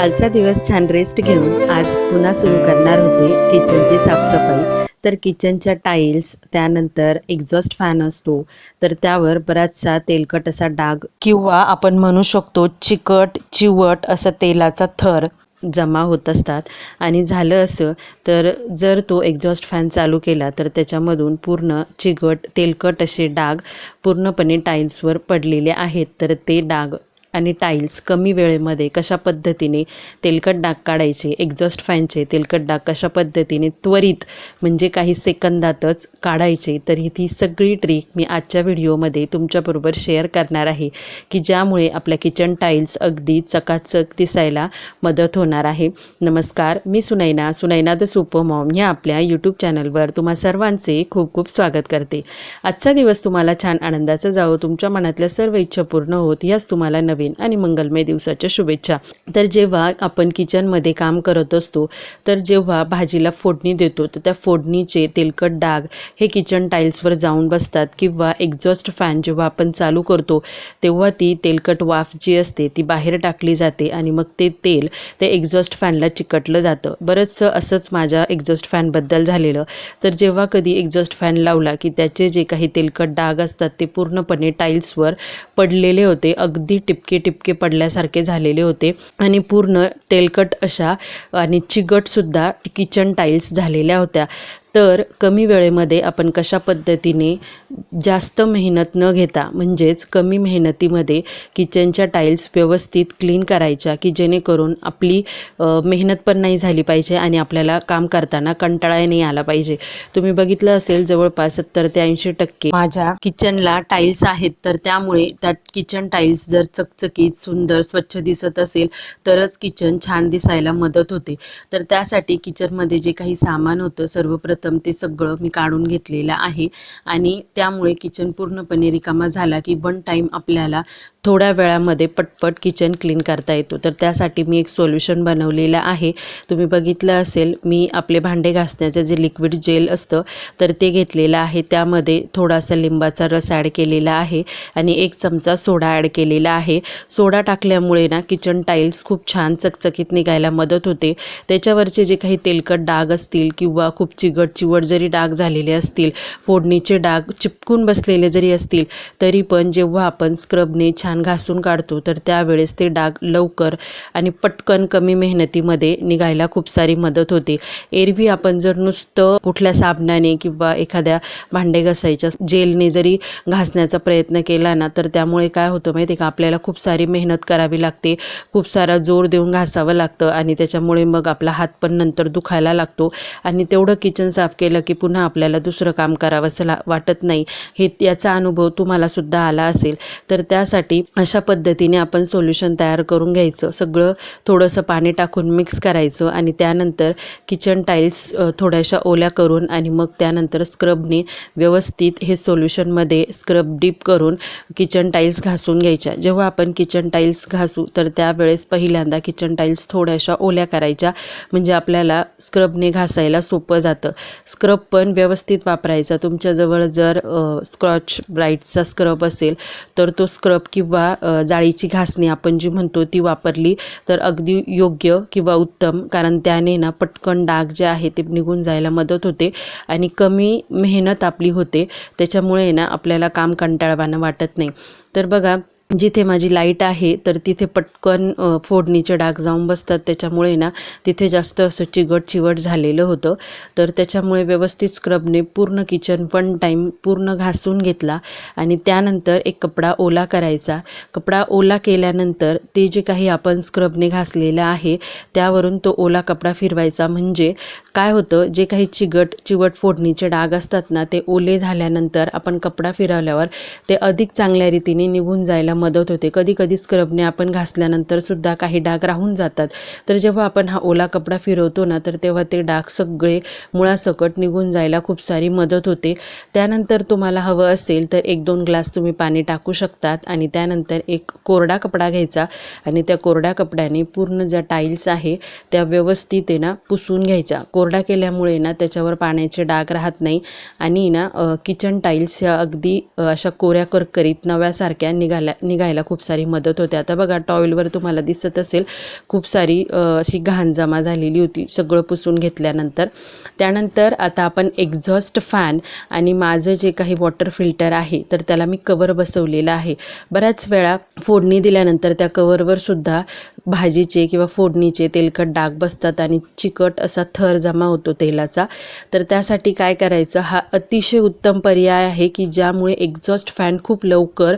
कालचा दिवस छान रेस्ट घेऊन आज पुन्हा सुरू करणार होते किचनची साफसफाई. तर किचनच्या टाईल्स त्यानंतर एक्झॉस्ट फॅन असतो तर त्यावर बराचसा तेलकट असा डाग किंवा आपण म्हणू शकतो चिकट चिवट असा तेलाचा थर जमा होत असतात. आणि झालं असं तर जर तो एक्झॉस्ट फॅन चालू केला तर त्याच्यामधून पूर्ण चिकट तेलकट असे डाग पूर्णपणे टाईल्सवर पडलेले आहेत. तर ते डाग आणि टाईल्स कमी वेळेमध्ये कशा पद्धतीने तेलकट डाग काढायचे एक्झॉस्ट फॅनचे तेलकट डाग कशा पद्धतीने त्वरित म्हणजे काही सेकंदातच काढायचे तर ही ती सगळी ट्रिक मी आजच्या व्हिडिओमध्ये तुमच्याबरोबर शेअर करणार आहे की ज्यामुळे आपल्या किचन टाईल्स अगदी चकाचक दिसायला मदत होणार आहे. नमस्कार मी Sunaina Sunaina the super mom ह्या आपल्या यूट्यूब चॅनलवर तुम्हा सर्वांचे खूप खूप स्वागत करते. आजचा दिवस तुम्हाला छान आनंदाचा जावो तुमच्या मनातल्या सर्व इच्छा पूर्ण होत याच तुम्हाला नवीन आणि मंगलमय दिवसाच्या शुभेच्छा. तर जेव्हा आपण किचनमध्ये काम करत असतो तर जेव्हा भाजीला फोडणी देतो तर त्या फोडणीचे तेलकट डाग हे किचन टाईल्सवर जाऊन बसतात किंवा एक्झॉस्ट फॅन जेव्हा आपण चालू करतो तेव्हा ती तेलकट वाफ जी असते ती बाहेर टाकली जाते आणि मग ते तेल ते एक्झॉस्ट फॅनला चिकटलं जातं. बरंचसं असंच माझ्या एक्झॉस्ट फॅनबद्दल झालेलं. तर जेव्हा कधी एक्झॉस्ट फॅन लावला की त्याचे जे काही तेलकट डाग असतात ते पूर्णपणे टाईल्सवर पडलेले होते अगदी टिपके टिपके पडल्यासारखे झालेले होते. आणि पूर्ण तेलकट अशा आणि चिकटसुद्धा किचन टाईल्स झालेल्या होत्या. तर कमी वेळेमध्ये आपण कशा पद्धतीने जास्त मेहनत न घेता म्हणजेच कमी मेहनतीमध्ये किचनच्या टाईल्स व्यवस्थित क्लीन करायच्या की जेणेकरून आपली मेहनत पण नाही झाली पाहिजे आणि आपल्याला काम करताना कंटाळा नाही आला पाहिजे. तुम्ही बघितलं असेल जवळपास सत्तर ते ऐंशी टक्के माझ्या किचनला टाईल्स आहेत. तर त्यामुळे त्या किचन टाईल्स जर चकचकीत सुंदर स्वच्छ दिसत असेल तरच किचन छान दिसायला मदत होते. तर त्यासाठी किचनमध्ये जे काही सामान होतं सर्वप्रथम ते सगळं मी काढून घेतलेलं आहे. आणि त्यामुळे किचन पूर्णपणे रिकामा झाला की वन टाईम आपल्याला थोड्या वेळामध्ये पटपट किचन क्लीन करता येतो. तर त्यासाठी मी एक सोल्युशन बनवलेलं आहे. तुम्ही बघितलं असेल मी आपले भांडे घासण्याचं जे लिक्विड जेल असतं तर ते घेतलेलं आहे. त्यामध्ये थोडासा लिंबाचा रस ॲड केलेला आहे आणि एक चमचा सोडा ॲड केलेला आहे. सोडा टाकल्यामुळे ना किचन टाईल्स खूप छान चकचकीत निघायला मदत होते. त्याच्यावरचे जे काही तेलकट डाग असतील किंवा खूप चिगट चिवट जरी डाग झालेले असतील फोडणीचे डाग चिपकून बसलेले जरी असतील तरी पण जेव्हा आपण स्क्रबने छान घासून काढतो तर त्यावेळेस ते डाग लवकर आणि पटकन कमी मेहनतीमध्ये निघायला खूप सारी मदत होते. एरवी आपण जर नुसतं कुठल्या साबणाने किंवा एखाद्या भांडे घासायच्या जेलने जरी घासण्याचा प्रयत्न केला ना तर त्यामुळे काय होतं माहिती आहे का आपल्याला खूप सारी मेहनत करावी लागते खूप सारा जोर देऊन घासावं लागतं आणि त्याच्यामुळे मग आपला हात पण नंतर दुखायला लागतो आणि तेवढं किचन साफ केलं की पुन्हा आपल्याला दुसरं काम करावंसं ला वाटत नाही. हे याचा अनुभव तुम्हाला सुद्धा आला असेल. तर त्यासाठी अशा पद्धतीने आपण सोल्युशन तयार करून घ्यायचं. सगळं थोडंसं पाणी टाकून मिक्स करायचं आणि त्यानंतर किचन टाईल्स थोड्याशा ओल्या करून आणि मग त्यानंतर स्क्रबने व्यवस्थित हे सोल्युशनमध्ये स्क्रब डीप करून किचन टाईल्स घासून घ्यायच्या. जेव्हा आपण किचन टाईल्स घासू तर त्यावेळेस पहिल्यांदा किचन टाईल्स थोड्याशा ओल्या करायच्या. म्हणजे आपल्याला स्क्रबने घासायला सोपं जातं. स्क्रब पण व्यवस्थित वापरायचा. तुमच्याजवळ जर स्क्रॉच ब्राईटचा स्क्रब असेल तर तो स्क्रब किंवा किंवा जाळीची घासणी आपण जी म्हणतो ती वापरली तर अगदी योग्य किंवा उत्तम. कारण त्याने ना पटकन डाग जे आहे ते निघून जायला मदत होते आणि कमी मेहनत आपली होते. त्याच्यामुळे ना आपल्याला काम कंटाळवानं वाटत नाही. तर बघा जिथे माझी लाइट आहे तर तिथे पटकन फोडणीचे डाग जाऊन बसतात. त्याच्यामुळे ना तिथे जास्त असं चिगट चिवट झालेलं होतं. तर त्याच्यामुळे व्यवस्थित स्क्रबने पूर्ण किचन वन टाईम पूर्ण घासून घेतला आणि त्यानंतर एक कपडा ओला करायचा. कपडा ओला केल्यानंतर ते जे काही आपण स्क्रबने घासलेलं आहे त्यावरून तो ओला कपडा फिरवायचा. म्हणजे काय होतं जे काही चिगट चिवट फोडणीचे डाग असतात ना ते ओले झाल्यानंतर आपण कपडा फिरवल्यावर ते अधिक चांगल्या रीतीने निघून जायला मदत होते. कधी कधी स्क्रबने आपण घासल्यानंतर सुद्धा काही डाग राहून जातात. तर जेव्हा आपण हा ओला कपडा फिरवतो ना तर तेव्हा ते डाग सगळे मुळासकट निघून जायला खूप सारी मदत होते. त्यानंतर तुम्हाला हवं असेल तर एक दोन ग्लास तुम्ही पाणी टाकू शकतात आणि त्यानंतर एक कोरडा कपडा घ्यायचा आणि त्या कोरड्या कपड्याने पूर्ण ज्या टाईल्स आहे त्या व्यवस्थित आहे ना पुसून घ्यायच्या. कोरडा केल्यामुळे ना त्याच्यावर पाण्याचे डाग राहत नाही आणि ना किचन टाईल्स ह्या अगदी अशा कोऱ्या करकरीत नव्यासारख्या निघाल्या निघायला खूप सारी मदत होते. आता बघा टॉवेलवर तुम्हाला दिसत असेल खूप सारी अशी घाण जमा झालेली होती सगळं पुसून घेतल्यानंतर. त्यानंतर आता आपण एक्झॉस्ट फॅन आणि माझं जे काही वॉटर फिल्टर आहे तर त्याला मी कवर बसवलेलं आहे. बऱ्याच वेळा फोडणी दिल्यानंतर त्या कवरवर सुद्धा भाजीचे किंवा फोडणीचे तेलकट डाग बसतात आणि चिकट असा थर जमा होतो तेलाचा. तर त्यासाठी काय करायचं? हा अतिशय उत्तम पर्याय आहे की ज्यामुळे एक्झॉस्ट फॅन खूप लवकर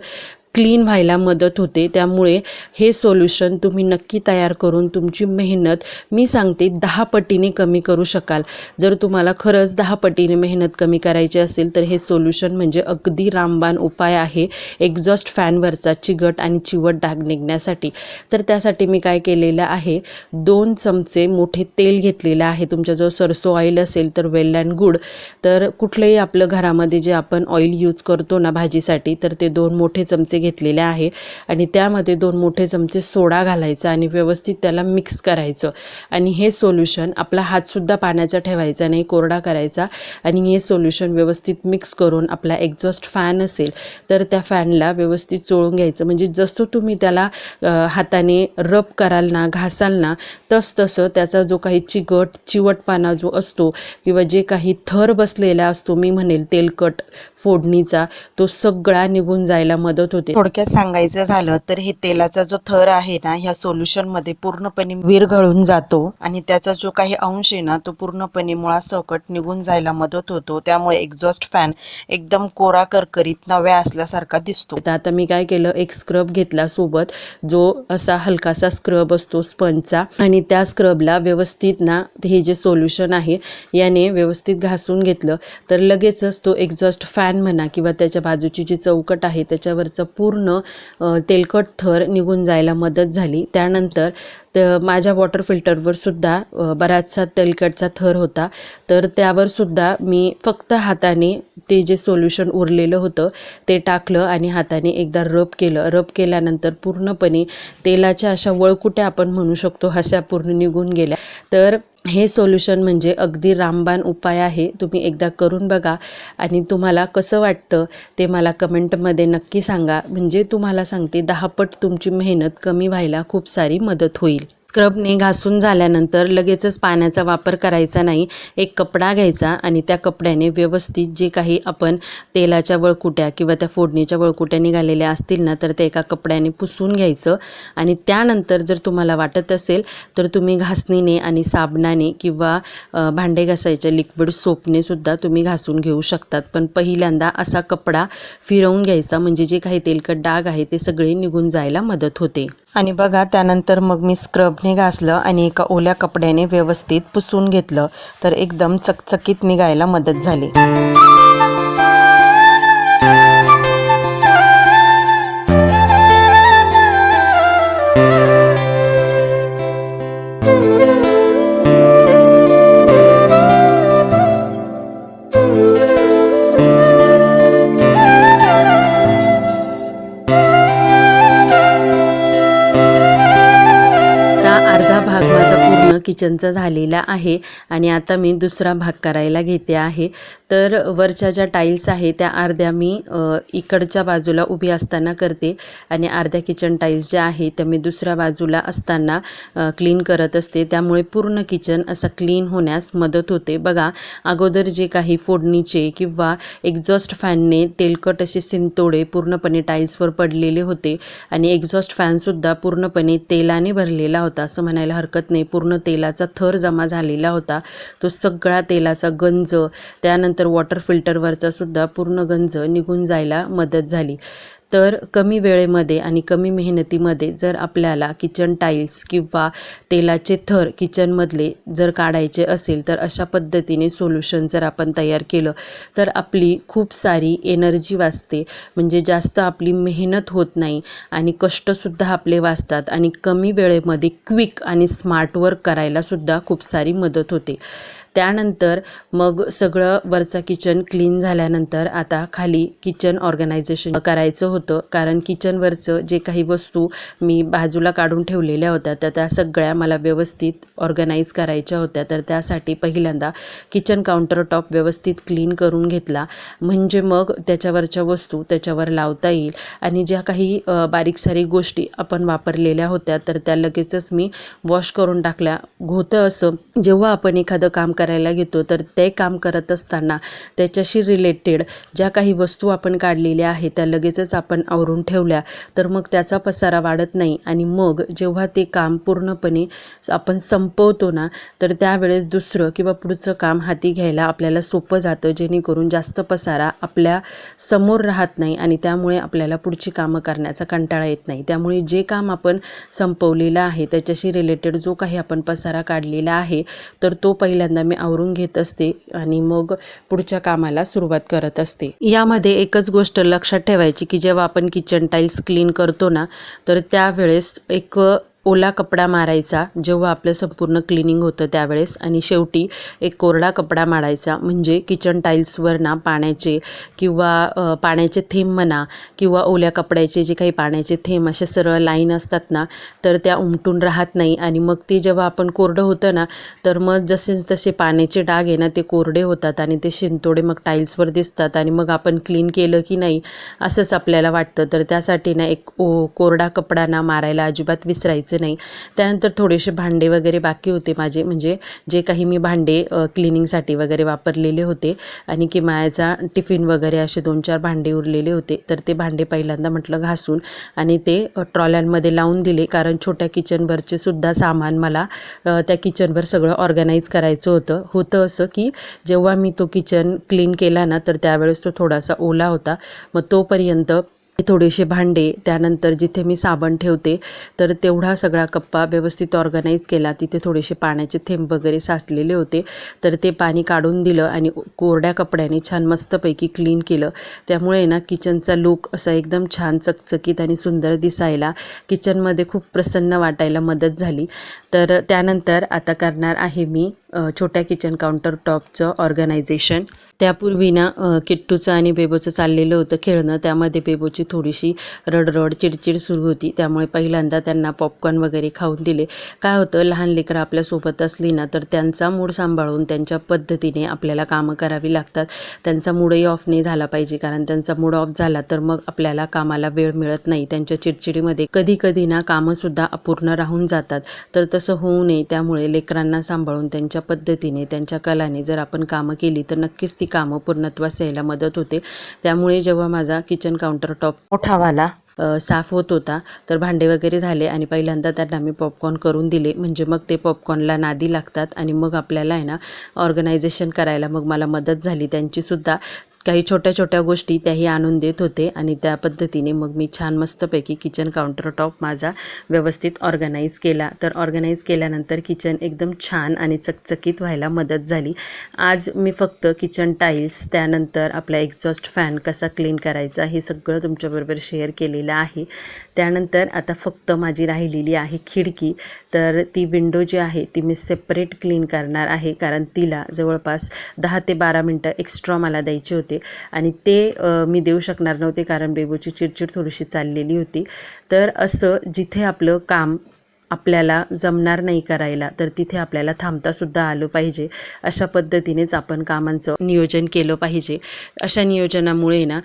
क्लीन व्हायला मदत होते. त्यामुळे हे सोल्युशन तुम्ही नक्की तयार करून तुमची मेहनत मी सांगते दहा पटीने कमी करू शकाल. जर तुम्हाला खरंच दहा पटीने मेहनत कमी करायची असेल तर हे सोल्युशन म्हणजे अगदी रामबाण उपाय आहे. एक्झॉस्ट फॅनवरचा चिगट आणि चिवट डाग निघण्यासाठी. तर त्यासाठी मी काय केलेलं आहे दोन चमचे मोठे तेल घेतलेलं आहे. तुमच्याजवळ सरसो ऑइल असेल तर वेल अँड गुड तर कुठलंही आपलं घरामध्ये जे आपण ऑइल यूज करतो ना भाजीसाठी तर ते दोन मोठे चमचे घेतलेले आहे. आणि त्यामध्ये दोन मोठे चमचे सोडा घालायचा आणि व्यवस्थित त्याला मिक्स करायचं. आणि हे सोल्युशन आपला हातसुद्धा पाण्याचा ठेवायचा नाही कोरडा करायचा. आणि हे सोल्युशन व्यवस्थित मिक्स करून आपला एक्झॉस्ट फॅन असेल तर त्या फॅनला व्यवस्थित चोळून घ्यायचं. म्हणजे जसं तुम्ही त्याला हाताने रब कराल ना घासाल ना तस तसं त्याचा जो काही चिकट चिवटपाना जो असतो किंवा जे काही थर बसलेला असतो मी म्हणेल तेलकट फोडणीचा तो सगळा निघून जायला मदत होते. थोडक्यात सांगायचं झालं तर हे तेलाचा जो थर आहे ना ह्या सोल्युशनमध्ये पूर्णपणे विरघळून जातो आणि त्याचा जो काही अंश आहे ना तो पूर्णपणे मुळासकट निघून जायला मदत होतो. त्यामुळे एक्झॉस्ट फॅन एकदम कोरा करकरीत नव्या असल्यासारखा दिसतो. तर आता मी काय केलं एक स्क्रब घेतला सोबत जो असा हलकासा स्क्रब असतो स्पंजचा आणि त्या स्क्रबला व्यवस्थित ना हे जे सोल्युशन आहे याने व्यवस्थित घासून घेतलं. तर लगेचच तो एक्झॉस्ट फॅन म्हणा किंवा त्याच्या बाजूची जी चौकट आहे त्याच्यावरचं पूर्ण तेलकट थर निघून जायला मदत झाली. त्यानंतर तर माझ्या वॉटर फिल्टरवर सुद्धा बराचसा तेलकटचा थर होता. तर त्यावर सुद्धा मी फक्त हाताने ते जे सोल्युशन उरलेलं होतं ते टाकलं आणि हाताने एकदा रब केलं. रब केल्यानंतर पूर्णपणे तेलाच्या अशा वळकुट्या आपण म्हणू शकतो अशा पूर्ण निघून गेल्या. तर हे सोल्युशन म्हणजे अगदी रामबाण उपाय आहे. तुम्ही एकदा करून बघा आणि तुम्हाला कसं वाटतं ते मला कमेंटमध्ये नक्की सांगा. म्हणजे तुम्हाला सांगते दहापट तुमची मेहनत कमी व्हायला खूप सारी मदत होईल. स्क्रबने घासून झाल्यानंतर लगेचच पाण्याचा वापर करायचा नाही. एक कपडा घ्यायचा आणि त्या कपड्याने व्यवस्थित जे काही आपण तेलाच्या वळकुट्या किंवा त्या फोडणीच्या वळकुट्या निघालेल्या असतील ना तर ते एका कपड्याने पुसून घ्यायचं. आणि त्यानंतर जर तुम्हाला वाटत असेल तर तुम्ही घासणीने आणि साबणाने किंवा भांडे घासायच्या लिक्विड सोपने सुद्धा तुम्ही घासून घेऊ शकतात. पण पहिल्यांदा असा कपडा फिरवून घ्यायचा म्हणजे जे काही तेलकट डाग आहे ते सगळे निघून जायला मदत होते. आणि बघा त्यानंतर मग मी स्क्रबने घासलं आणि एका ओल्या कपड्याने व्यवस्थित पुसून घेतलं तर एकदम चकचकीत निघायला मदत झाली. किचनचा झालेला आहे आणि आता मी दुसरा भाग करायला घेते आहे. तर वरच्या ज्या टाईल्स आहे त्या अर्ध्या मी इकडच्या बाजूला उभी असताना करते आणि अर्ध्या किचन टाईल्स ज्या आहे त्या मी दुसऱ्या बाजूला असताना क्लीन करत असते. त्यामुळे पूर्ण किचन असं क्लीन होण्यास मदत होते. बघा अगोदर जे काही फोडणीचे किंवा एक्झॉस्ट फॅनने तेलकट असे सिंतोडे पूर्णपणे टाईल्सवर पडलेले होते आणि एक्झॉस्ट फॅनसुद्धा पूर्णपणे तेलाने भरलेला होता. असं म्हणायला हरकत नाही. पूर्ण तेल तेलाचा थर जमा झालेला होता. तो सगळा तेलाचा गंज त्यानंतर वॉटर फिल्टरवरचा सुद्धा पूर्ण गंज निघून जायला मदत झाली. तर कमी वेळेमध्ये आणि कमी मेहनतीमध्ये जर आपल्याला किचन टाईल्स किंवा तेलाचे थर किचनमधले जर काढायचे असेल तर अशा पद्धतीने सोल्युशन जर आपण तयार केलं तर आपली खूप सारी एनर्जी वाचते. म्हणजे जास्त आपली मेहनत होत नाही आणि कष्टसुद्धा आपले वाचतात आणि कमी वेळेमध्ये क्विक आणि स्मार्ट वर्क करायलासुद्धा खूप सारी मदत होते. त्यानंतर मग सगळं वरचा किचन क्लीन झाल्यानंतर आता खाली किचन ऑर्गनायझेशन करायचं होतं. होतं. कारण किचनवरचं जे काही वस्तू मी बाजूला काढून ठेवलेल्या होत्या तर त्या सगळ्या मला व्यवस्थित ऑर्गनाईज करायच्या होत्या. तर त्यासाठी पहिल्यांदा किचन काउंटर टॉप व्यवस्थित क्लीन करून घेतला. म्हणजे मग त्याच्यावरच्या वस्तू त्याच्यावर लावता येईल. आणि ज्या काही बारीक सारीक गोष्टी आपण वापरलेल्या होत्या तर त्या लगेचच मी वॉश करून टाकल्या. होतं असं जेव्हा आपण एखादं काम करायला घेतो तर ते काम करत असताना त्याच्याशी रिलेटेड ज्या काही वस्तू आपण काढलेल्या आहेत त्या लगेचच आपण आपण आवरून ठेवल्या तर मग त्याचा पसारा वाढत नाही आणि मग जेव्हा ते काम पूर्णपणे आपण संपवतो ना तर त्यावेळेस दुसरं किंवा पुढचं काम हाती घ्यायला आपल्याला सोपं जातं जेणेकरून जास्त पसारा आपल्यासमोर राहत नाही आणि त्यामुळे आपल्याला पुढची कामं करण्याचा कंटाळा येत नाही. त्यामुळे जे काम आपण संपवलेलं आहे त्याच्याशी रिलेटेड जो काही आपण पसारा काढलेला आहे तर तो पहिल्यांदा मी आवरून घेत असते आणि मग पुढच्या कामाला सुरुवात करत असते. यामध्ये एकच गोष्ट लक्षात ठेवायची की जे जेव्हा आपण किचन टाईल्स क्लीन करतो ना तर त्यावेळेस एक ओला कपडा मारायचा जेव्हा आपलं संपूर्ण क्लिनिंग होतं त्यावेळेस. आणि शेवटी एक कोरडा कपडा मारायचा म्हणजे किचन टाईल्सवर ना पाण्याचे किंवा पाण्याचे थेंब म्हणा किंवा ओल्या कपड्याचे जे काही पाण्याचे थेंब अशा सरळ लाईन असतात ना तर त्या उमटून राहत नाही. आणि मग ते जेव्हा आपण कोरडं होतं ना तर मग जसे तसे पाण्याचे डाग आहे ना ते कोरडे होतात आणि ते शिंतोडे मग टाईल्सवर दिसतात. आणि मग आपण क्लीन केलं की नाही असंच आपल्याला वाटतं. तर त्यासाठी ना एक ओ कोरडा कपडा ना मारायला अजिबात विसरायचं. नाही. त्यानंतर थोडेसे भांडे वगैरे बाकी होते माझे. म्हणजे जे काही मी भांडे क्लिनिंगसाठी वगैरे वापरलेले होते आणि किमायाचा टिफिन वगैरे असे दोन चार भांडे उरलेले होते. तर ते भांडे पहिल्यांदा म्हटलं घासून आणि ते ट्रॉल्यांमध्ये लावून दिले. कारण छोट्या किचनवरचे सुद्धा सामान मला त्या किचनवर सगळं ऑर्गनाईज करायचं होतं. होतं असं की जेव्हा मी तो किचन क्लीन केला ना तर त्यावेळेस तो थोडासा ओला होता. मग तोपर्यंत थोडेसे भांडे त्यानंतर जिथे मी साबण ठेवते तर तेवढा सगळा कप्पा व्यवस्थित ऑर्गनाईज केला. तिथे थोडेसे पाण्याचे थेंब वगैरे साचलेले होते. तर ते पाणी काढून दिलं आणि कोरड्या कपड्याने छान मस्तपैकी क्लीन केलं. त्यामुळे ना किचनचा लुक असा एकदम छान चकचकीत आणि सुंदर दिसायला. किचनमध्ये खूप प्रसन्न वाटायला मदत झाली. तर त्यानंतर आता करणार आहे मी छोट्या किचन काउंटर टॉपचं ऑर्गनायझेशन त्यापूर्वी ना किट्टूचं आणि बेबोचं चाललेलं होतं खेळणं. त्यामध्ये बेबोची थोडीशी रडरड चिडचिड सुरू होती. त्यामुळे पहिल्यांदा त्यांना पॉपकॉर्न वगैरे खाऊन दिले. काय होतं लहान लेकरं आपल्यासोबत असली ना तर त्यांचा मूड सांभाळून त्यांच्या पद्धतीने आपल्याला कामं करावी लागतात. त्यांचा मूडही ऑफ नाही झाला पाहिजे कारण त्यांचा मूड ऑफ झाला तर मग आपल्याला कामाला वेळ मिळत नाही. त्यांच्या चिडचिडीमध्ये कधी कधी ना कामंसुद्धा अपूर्ण राहून जातात. तर तसं होऊ नये. त्यामुळे लेकरांना सांभाळून त्यांच्या पद्धतीने त्यांच्या कलाने जर आपण कामं केली तर नक्कीच ती कामं पूर्णत्वास यायला मदत होते. त्यामुळे जेव्हा माझा किचन काउंटर टॉप मोठावाला. साफ होत होता तर भांडे वगैरे झाले आणि पहिल्यांदा त्यांना मी पॉपकॉर्न करून दिले. म्हणजे मग ते पॉपकॉर्नला नादी लागतात आणि मग आपल्याला आहे ना ऑर्गनायझेशन करायला मग मला मदत झाली. त्यांचीसुद्धा काही छोट्या छोट्या गोष्टी त्याही आणून देत होते आणि त्या पद्धतीने मग मी छान मस्तपैकी किचन काउंटर टॉप माझा व्यवस्थित ऑर्गनाईज केला. तर ऑर्गनाईज केल्यानंतर किचन एकदम छान आणि चकचकीत व्हायला मदत झाली. आज मी फक्त किचन टाईल्स त्यानंतर आपला एक्झॉस्ट फॅन कसा क्लीन करायचा हे सगळं तुमच्याबरोबर शेअर केलेलं आहे. त्यानंतर आता फक्त माझी राहिलेली आहे खिडकी. तर ती विंडो जी आहे ती मी सेपरेट क्लीन करणार आहे. कारण तिला जवळपास दहा ते बारा मिनटं एक्स्ट्रा मला द्यायची होती. आणि ते मी देऊ शकणार नव्हते कारण बेबूची चिडचिड थोडीशी चाललेली होती. तर असं जिथे आपलं काम आपल्याला जमणार नाही करायला तर तिथे आपल्याला थांबतासुद्धा आलं पाहिजे. अशा पद्धतीनेच आपण कामांचं नियोजन केलं पाहिजे. अशा नियोजनामुळे ना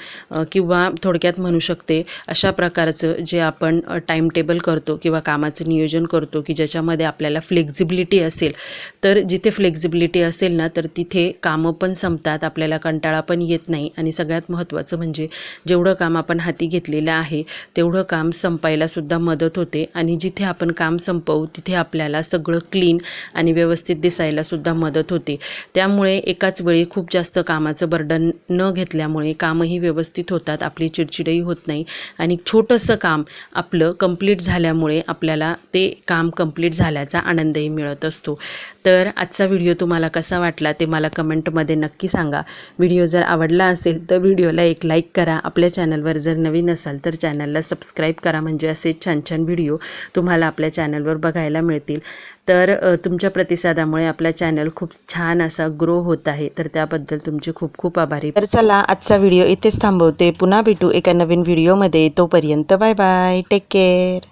किंवा थोडक्यात म्हणू शकते अशा प्रकारचं जे आपण टाईमटेबल करतो किंवा कामाचं नियोजन करतो की ज्याच्यामध्ये आपल्याला फ्लेक्झिबिलिटी असेल तर जिथे फ्लेक्झिबिलिटी असेल ना तर तिथे कामं पण संपतात आपल्याला कंटाळा पण येत नाही. आणि सगळ्यात महत्त्वाचं म्हणजे जेवढं काम आपण हाती घेतलेलं आहे तेवढं काम संपायलासुद्धा मदत होते. आणि जिथे आपण काम संपवू तिथे आपल्याला सगळं क्लीन आणि व्यवस्थित दिसायला सुद्धा मदत होते. त्यामुळे एकाच वेळी खूप जास्त कामाचं बर्डन न घेतल्यामुळे कामही व्यवस्थित होतात आपली चिडचिडही होत नाही आणि छोटंसं काम आपलं कंप्लीट झाल्यामुळे आपल्याला ते काम कंप्लीट झाल्याचा आनंदही मिळत असतो. तर आजचा व्हिडिओ तुम्हाला कसा वाटला ते मला कमेंटमध्ये नक्की सांगा. व्हिडिओ जर आवडला असेल तर व्हिडिओला एक लाईक करा. आपल्या चॅनलवर जर नवीन असाल तर चॅनलला सबस्क्राईब करा. म्हणजे असे छान छान व्हिडिओ तुम्हाला आपल्या चॅनलवर बघायला मिळतील. तर तुमच्या प्रतिसादामुळे आपला चॅनल खूप छान असा ग्रो होत आहे. तर त्याबद्दल तुमचे खूप खूप आभारी. तर चला आजचा व्हिडिओ इथेच थांबवते. पुन्हा भेटू एका नवीन व्हिडिओमध्ये तोपर्यंत बाय बाय टेक केअर